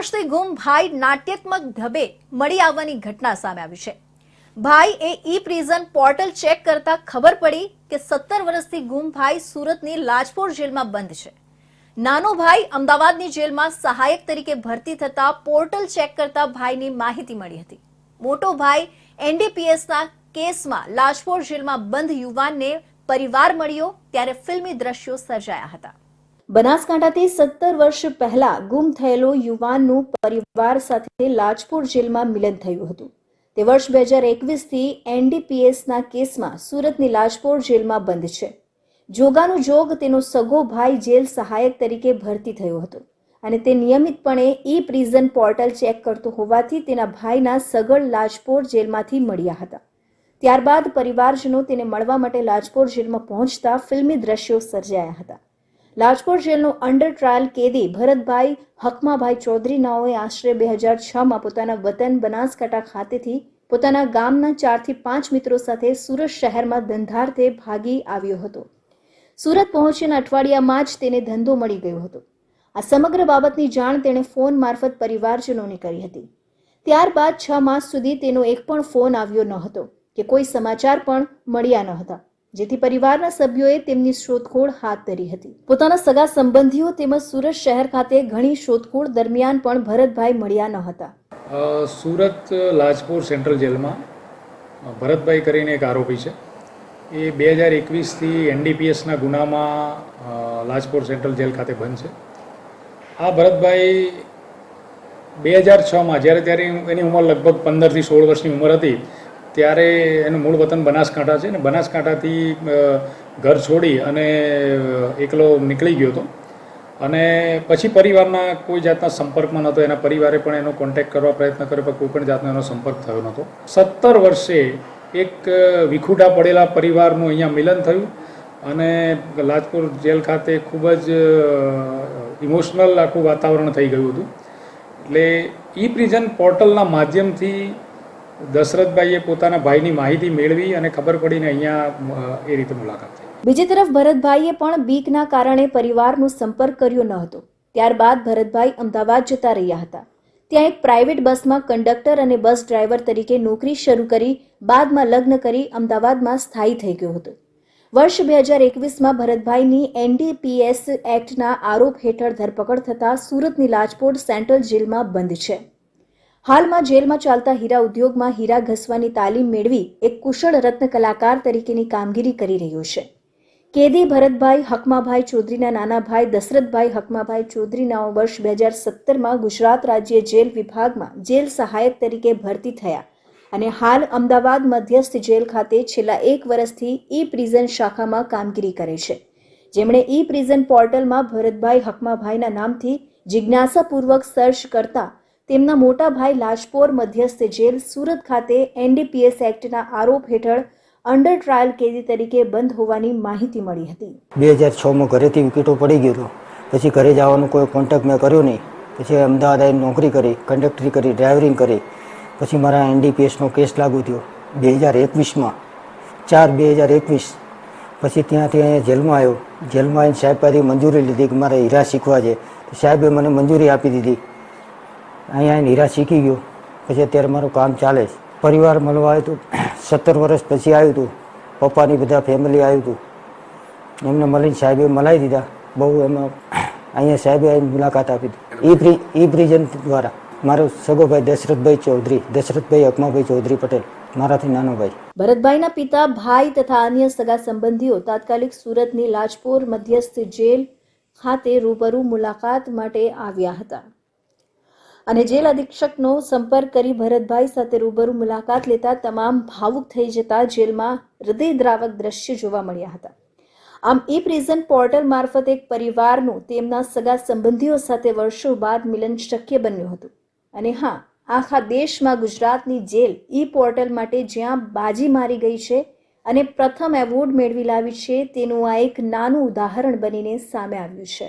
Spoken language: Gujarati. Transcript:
વર્ષથી ગુમ ભાઈ નાટ્યાત્મક ઢબે મળી આવવાની ઘટના સામે આવી છે. ભાઈ એ ઈ પ્રિઝન પોર્ટલ ચેક કરતા ખબર પડી કે સત્તર વર્ષથી ગુમ ભાઈ સુરતની લાજપોર જેલમાં બંધ છે. નાનો ભાઈ અમદાવાદની જેલમાં સહાયક તરીકે ભરતી થતા પોર્ટલ ચેક કરતા ભાઈની માહિતી મળી હતી. મોટો ભાઈ એનડીપીએસના કેસમાં લાજપોર જેલમાં બંધ યુવાનને પરિવાર મળ્યો, ત્યારે ફિલ્મી દ્રશ્યો સર્જાયા હતા. બનાસકાંઠાથી સત્તર વર્ષ પહેલા ગુમ થયેલો યુવાનનું પરિવાર સાથે લાજપુર જેલમાં મિલન થયું હતું. તે વર્ષ બે હજાર એકવીસથી એનડીપીએસના કેસમાં સુરતની લાજપોર જેલમાં બંધ છે. જોગાનું જોગ તેનો સગો ભાઈ જેલ સહાયક તરીકે ભરતી થયો હતો અને તે નિયમિતપણે ઈ પ્રિઝન પોર્ટલ ચેક કરતો હોવાથી તેના ભાઈના સગળ લાજપોર જેલમાંથી મળ્યા હતા. ત્યારબાદ પરિવારજનો તેને મળવા માટે લાજપોર જેલમાં પહોંચતા ફિલ્મી દ્રશ્યો સર્જાયા હતા. લાજપોર જેલનો અંડર ટ્રાયલ કેદી ભરતભાઈ હકમાભાઈ ચૌધરી નાઓએ આશરે બે હજાર છમાં પોતાના વતન બનાસકાંઠા ખાતેથી પોતાના ગામના ચારથી પાંચ મિત્રો સાથે સુરત શહેરમાં ધંધાર્થે ભાગી આવ્યો હતો. સુરત પહોંચીને અઠવાડિયામાં જ તેને ધંધો મળી ગયો હતો. આ સમગ્ર બાબતની જાણ તેણે ફોન મારફત પરિવારજનોને કરી હતી. ત્યારબાદ છ માસ સુધી તેનો એક પણ ફોન આવ્યો ન હતો કે કોઈ સમાચાર પણ મળ્યા ન હતા. જેથી પરિવારના સભ્યોએ તેમની શોધખોળ હાથ ધરી હતી. પોતાના સગા સંબંધીઓ તેમજ સુરત શહેર ખાતે ઘણી શોધખોળ દરમિયાન પણ ભરતભાઈ મળ્યા ન હતા. સુરત લાજપોર સેન્ટ્રલ જેલમાં ભરતભાઈ કરીને એક આરોપી છે. એ બે હજાર એકવીસથી એનડીપીએસના ગુનામાં લાજપુર સેન્ટ્રલ જેલ ખાતે બંધ છે. આ ભરતભાઈ બે હજાર છમાં, જ્યારે ત્યારે એની ઉંમર લગભગ પંદરથી સોળ વર્ષની ઉંમર હતી ત્યારે એનું મૂળ વતન બનાસકાંઠા છે ને બનાસકાંઠાથી ઘર છોડી અને એકલો નીકળી ગયો હતો. અને પછી પરિવારના કોઈ જાતના સંપર્કમાં નહોતો, એના પરિવારે પણ એનો કોન્ટેક્ટ કરવા પ્રયત્ન કર્યો, પણ કોઈ પણ જાતનો એનો સંપર્ક થયો નહોતો. સત્તર વર્ષે એક વિખૂટા પડેલા પરિવારનું અહીંયા મિલન થયું અને લાજપુર જેલ ખાતે ખૂબ જ ઇમોશનલ આખું વાતાવરણ થઈ ગયું હતું. એટલે ઈ પ્રિઝન પોર્ટલના માધ્યમથી દશરથભાઈએ પોતાના ભાઈની માહિતી મેળવી અને ખબર પડીને અહીંયા એ રીતે મુલાકાત થઈ. બીજી તરફ ભરતભાઈએ પણ બીકના કારણે પરિવારનો સંપર્ક કર્યો ન હતો. ત્યારબાદ ભરતભાઈ અમદાવાદ જતા રહ્યા હતા. ત્યાં એક પ્રાઇવેટ બસમાં કંડક્ટર અને બસ ડ્રાઈવર તરીકે નોકરી શરૂ કરી, બાદમાં લગ્ન કરી અમદાવાદમાં સ્થાયી થઈ ગયો હતો. વર્ષ બે હજાર એકવીસમાં ભરતભાઈની એનડીપીએસ એક્ટના આરોપ હેઠળ ધરપકડ થતાં સુરતની લાજપોર સેન્ટ્રલ જેલમાં બંધ છે. હાલમાં જેલમાં ચાલતા હીરા ઉદ્યોગમાં હીરા ઘસવાની તાલીમ મેળવી એક કુશળ રત્ન કલાકાર તરીકેની કામગીરી કરી રહ્યો છે. કેદી ભરતભાઈ હકમાભાઈ ચૌધરીના નાના ભાઈ દશરથભાઈ હકમાભાઈ ચૌધરીના વર્ષ બે હજાર સત્તરમાં ગુજરાત રાજ્ય જેલ વિભાગમાં જેલ સહાયક તરીકે ભરતી થયા અને હાલ અમદાવાદ મધ્યસ્થ જેલ ખાતે છેલ્લા એક વર્ષથી ઈ પ્રિઝન શાખામાં કામગીરી કરે છે. જેમણે ઈ પ્રિઝન પોર્ટલમાં ભરતભાઈ હકમાભાઈના નામથી જિજ્ઞાસાપૂર્વક સર્ચ કરતા તેમના મોટા ભાઈ લાજપોર મધ્યસ્થ જેલ સુરત ખાતે એનડીપીએસ એક્ટના આરોપ હેઠળ અંડર ટ્રાયલ કેદી તરીકે બંધ હોવાની માહિતી મળી હતી. બે હજાર છમાં ઘરેથી વિકેટો પડી ગયો પછી ઘરે જવાનો કોઈ કોન્ટેક્ટ મેં કર્યો નહીં. પછી અમદાવાદ આવીને નોકરી કરી કંડક્ટરી કરી ડ્રાઇવરિંગ કરી. પછી મારા એનડીપીએસનો કેસ લાગુ થયો બે હજાર એકવીસમાં. ચાર બે હજાર એકવીસ. પછી ત્યાંથી અહીંયા જેલમાં આવ્યો. જેલમાં આવીને સાહેબ પાસેથી મંજૂરી લીધી કે મારે હીરા શીખવા છે. સાહેબે મને મંજૂરી આપી દીધી. અહીંયા હીરા શીખી ગયો. પછી અત્યારે મારું કામ ચાલે છે. પરિવાર મળવા આવ્યું હતું. સત્તર વર્ષ પછી આવ્યું હતું. પપ્પાની બધા ફેમિલી આવ્યું હતું. એમને મળીને સાહેબે મલાઈ દીધા. બહુ એમાં અહીંયા સાહેબે આવીને મુલાકાત આપી હતી ઈ પ્રી, ઈ દ્વારા મારો સગો ભાઈ દશરથભાઈ ચૌધરી, દશરથભાઈ અકમાભાઈ ચૌધરી પટેલ, મારાથી નાનો ભાઈ ભરતભાઈના પિતા, ભાઈ તથા અન્ય સગા સંબંધીઓ તાત્કાલિક સુરતની લાજપોર મધ્યસ્થ જેલ ખાતે રૂબરૂ મુલાકાત માટે આવ્યા હતા. અને જેલ અધિક્ષકનો સંપર્ક કરી ભરતભાઈ સાથે રૂબરૂ મુલાકાત લેતા તમામ ભાવુક થઈ જતા જેલમાં હૃદયદ્રાવક દ્રશ્ય જોવા મળ્યા હતા. આમ ઈ પ્રિઝન પોર્ટલ મારફત એક પરિવારનું તેમના સગા સંબંધીઓ સાથે વર્ષો બાદ મિલન શક્ય બન્યું હતું. અને હા, આખા દેશમાં ગુજરાતની જેલ ઈ પોર્ટલ માટે જ્યાં બાજી મારી ગઈ છે અને પ્રથમ એવોર્ડ મેળવી લાવી છે તેનું આ એક નાનું ઉદાહરણ બનીને સામે આવ્યું છે.